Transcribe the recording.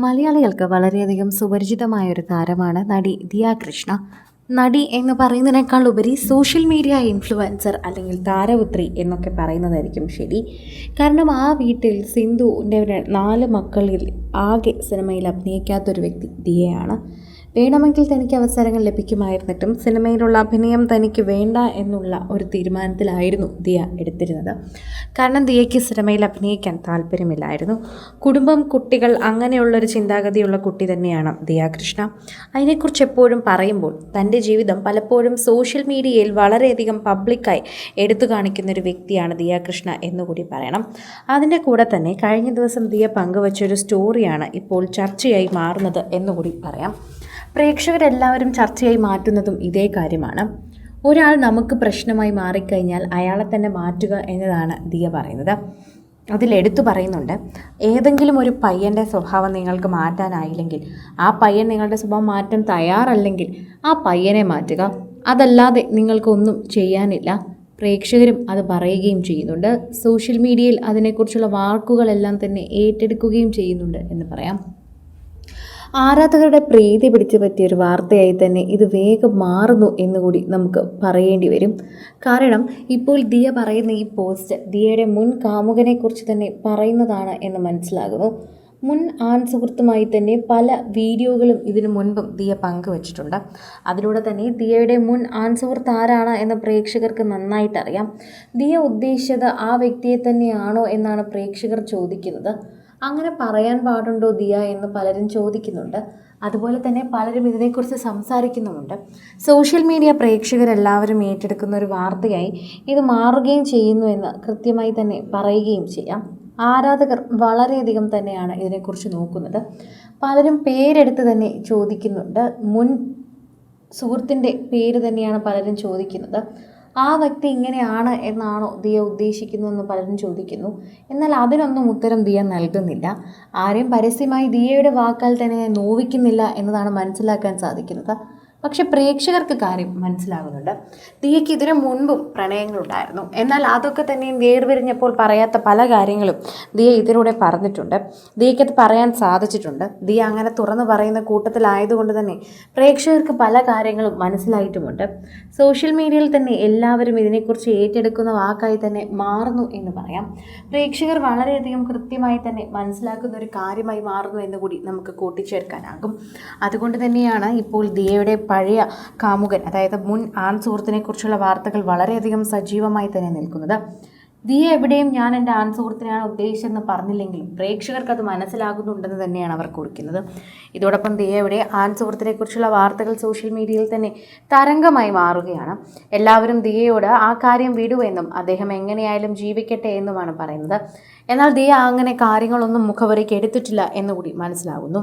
മലയാളികൾക്ക് വളരെയധികം സുപരിചിതമായ ഒരു താരമാണ് നടി ദിയ കൃഷ്ണ. നടി എന്ന് പറയുന്നതിനേക്കാൾ ഉപരി സോഷ്യൽ മീഡിയ ഇൻഫ്ലുവൻസർ അല്ലെങ്കിൽ താരപുത്രി എന്നൊക്കെ പറയുന്നതായിരിക്കും ശരി. കാരണം ആ വീട്ടിൽ സിന്ധുവിന്റെ നാല് മക്കളിൽ ആകെ സിനിമയിൽ അഭിനയിക്കാത്തൊരു വ്യക്തി ദിയയാണ്. വേണമെങ്കിൽ തനിക്ക് അവസരങ്ങൾ ലഭിക്കുമായിരുന്നിട്ടും സിനിമയിലുള്ള അഭിനയം തനിക്ക് വേണ്ട എന്നുള്ള ഒരു തീരുമാനത്തിലായിരുന്നു ദിയ എടുത്തിരുന്നത്. കാരണം ദിയയ്ക്ക് സിനിമയിൽ അഭിനയിക്കാൻ താല്പര്യമില്ലായിരുന്നു. കുടുംബം കുട്ടികൾ അങ്ങനെയുള്ളൊരു ചിന്താഗതിയുള്ള കുട്ടി തന്നെയാണ് ദിയ കൃഷ്ണ അതിനെക്കുറിച്ച് എപ്പോഴും പറയുമ്പോൾ തന്റെ ജീവിതം പലപ്പോഴും സോഷ്യൽ മീഡിയയിൽ വളരെയധികം പബ്ലിക്കായി എടുത്തു കാണിക്കുന്ന ഒരു വ്യക്തിയാണ് ദിയ കൃഷ്ണ എന്നുകൂടി പറയണം. അതിന്റെ കൂടെ തന്നെ കഴിഞ്ഞ ദിവസം ദിയ പങ്കുവച്ചൊരു സ്റ്റോറിയാണ് ഇപ്പോൾ ചർച്ചയായി മാറുന്നത് എന്നുകൂടി പറയാം. പ്രേക്ഷകരെല്ലാവരും ചർച്ചയായി മാറ്റുന്നതും ഇതേ കാര്യമാണ്. ഒരാൾ നമുക്ക് പ്രശ്നമായി മാറിക്കഴിഞ്ഞാൽ അയാളെ തന്നെ മാറ്റുക എന്നതാണ് ദിയ പറയുന്നത്. അതിലെടുത്തു പറയുന്നുണ്ട് ഏതെങ്കിലും ഒരു പയ്യന്റെ സ്വഭാവം നിങ്ങൾക്ക് മാറ്റാനായില്ലെങ്കിൽ ആ പയ്യൻ നിങ്ങളുടെ സ്വഭാവം മാറ്റാൻ തയ്യാറല്ലെങ്കിൽ ആ പയ്യനെ മാറ്റുക. അതല്ലാതെ നിങ്ങൾക്കൊന്നും ചെയ്യാനില്ല. പ്രേക്ഷകരും അത് പറയുകയും ചെയ്യുന്നുണ്ട്. സോഷ്യൽ മീഡിയയിൽ അതിനെക്കുറിച്ചുള്ള വാക്കുകളെല്ലാം തന്നെ ഏറ്റെടുക്കുകയും ചെയ്യുന്നുണ്ട് എന്ന് പറയാം. ആരാധകരുടെ പ്രീതി പിടിച്ചു പറ്റിയ ഒരു വാർത്തയായി തന്നെ ഇത് വേഗം മാറുന്നു എന്നുകൂടി നമുക്ക് പറയേണ്ടി വരും. കാരണം ഇപ്പോൾ ദിയ പറയുന്ന ഈ പോസ്റ്റ് ദിയയുടെ മുൻ കാമുകനെക്കുറിച്ച് തന്നെ പറയുന്നതാണ് എന്ന് മനസ്സിലാകുന്നു. മുൻ ആൺ സുഹൃത്തുമായി തന്നെ പല വീഡിയോകളും ഇതിനു മുൻപും ദിയ പങ്കുവച്ചിട്ടുണ്ട്. അതിലൂടെ തന്നെ ദിയയുടെ മുൻ ആൺ സുഹൃത്ത് ആരാണ് എന്ന് പ്രേക്ഷകർക്ക് നന്നായിട്ടറിയാം. ദിയ ഉദ്ദേശിച്ചത് ആ വ്യക്തിയെ തന്നെയാണോ എന്നാണ് പ്രേക്ഷകർ ചോദിക്കുന്നത്. അങ്ങനെ പറയാൻ പാടുണ്ടോ ദിയ എന്ന് പലരും ചോദിക്കുന്നുണ്ട്. അതുപോലെ തന്നെ പലരും ഇതിനെക്കുറിച്ച് സംസാരിക്കുന്നുമുണ്ട്. സോഷ്യൽ മീഡിയ പ്രേക്ഷകരെല്ലാവരും ഏറ്റെടുക്കുന്ന ഒരു വാർത്തയായി ഇത് മാറുകയും ചെയ്യുന്നു എന്ന് കൃത്യമായി തന്നെ പറയുകയും ചെയ്യാം. ആരാധകർ വളരെയധികം തന്നെയാണ് ഇതിനെക്കുറിച്ച് നോക്കുന്നത്. പലരും പേരെടുത്ത് തന്നെ ചോദിക്കുന്നുണ്ട്. മുൻ സുഹൃത്തിന്റെ പേര് തന്നെയാണ് പലരും ചോദിക്കുന്നത്. ആ വ്യക്തി ഇങ്ങനെയാണ് എന്നാണോ ദിയ ഉദ്ദേശിക്കുന്നതെന്ന് പലരും ചോദിക്കുന്നു. എന്നാൽ അതിനൊന്നും ഉത്തരം ദിയ നൽകുന്നില്ല. ആരെയും പരസ്യമായി ദിയയുടെ വാക്കാൽ തന്നെ നോവിക്കുന്നില്ല എന്നതാണ് മനസ്സിലാക്കാൻ സാധിക്കുന്നത്. പക്ഷെ പ്രേക്ഷകർക്ക് കാര്യം മനസ്സിലാകുന്നുണ്ട്. ദിയയ്ക്ക് ഇതിനു മുൻപും പ്രണയങ്ങളുണ്ടായിരുന്നു. എന്നാൽ അതൊക്കെ തന്നെയും വേർപിരിഞ്ഞപ്പോൾ പറയാത്ത പല കാര്യങ്ങളും ദിയ ഇതിലൂടെ പറഞ്ഞിട്ടുണ്ട്. ദിയയ്ക്കത് പറയാൻ സാധിച്ചിട്ടുണ്ട്. ദിയ അങ്ങനെ തുറന്നു പറയുന്ന കൂട്ടത്തിലായതുകൊണ്ട് തന്നെ പ്രേക്ഷകർക്ക് പല കാര്യങ്ങളും മനസ്സിലായിട്ടുമുണ്ട്. സോഷ്യൽ മീഡിയയിൽ തന്നെ എല്ലാവരും ഇതിനെക്കുറിച്ച് ഏറ്റെടുക്കുന്ന വാക്കായി തന്നെ മാറുന്നു എന്ന് പറയാം. പ്രേക്ഷകർ വളരെയധികം കൃത്യമായി തന്നെ മനസ്സിലാക്കുന്ന ഒരു കാര്യമായി മാറുന്നു എന്ന് കൂടി നമുക്ക് കൂട്ടിച്ചേർക്കാനാകും. അതുകൊണ്ട് തന്നെയാണ് ഇപ്പോൾ ദിയയുടെ പഴയ കാമുകൻ അതായത് മുൻ ആൺ സുഹൃത്തിനെക്കുറിച്ചുള്ള വാർത്തകൾ വളരെയധികം സജീവമായി തന്നെ നിൽക്കുന്നത്. ദിയ എവിടെയും ഞാൻ എന്റെ ആൺ സുഹൃത്തിനെയാണ് ഉദ്ദേശിച്ചതെന്ന് പറഞ്ഞില്ലെങ്കിലും പ്രേക്ഷകർക്ക് അത് മനസ്സിലാകുന്നുണ്ടെന്ന് തന്നെയാണ് അവർ കുറിക്കുന്നത്. ഇതോടൊപ്പം ദിയയുടെ ആൺ സുഹൃത്തിനെക്കുറിച്ചുള്ള വാർത്തകൾ സോഷ്യൽ മീഡിയയിൽ തന്നെ തരംഗമായി മാറുകയാണ്. എല്ലാവരും ദിയയോട് ആ കാര്യം വിടുവെന്നും അദ്ദേഹം എങ്ങനെയായാലും ജീവിക്കട്ടെ എന്നുമാണ് പറയുന്നത്. എന്നാൽ ദിയ അങ്ങനെ കാര്യങ്ങളൊന്നും മുഖവരയ്ക്ക് എടുത്തിട്ടില്ല എന്നുകൂടി മനസ്സിലാകുന്നു.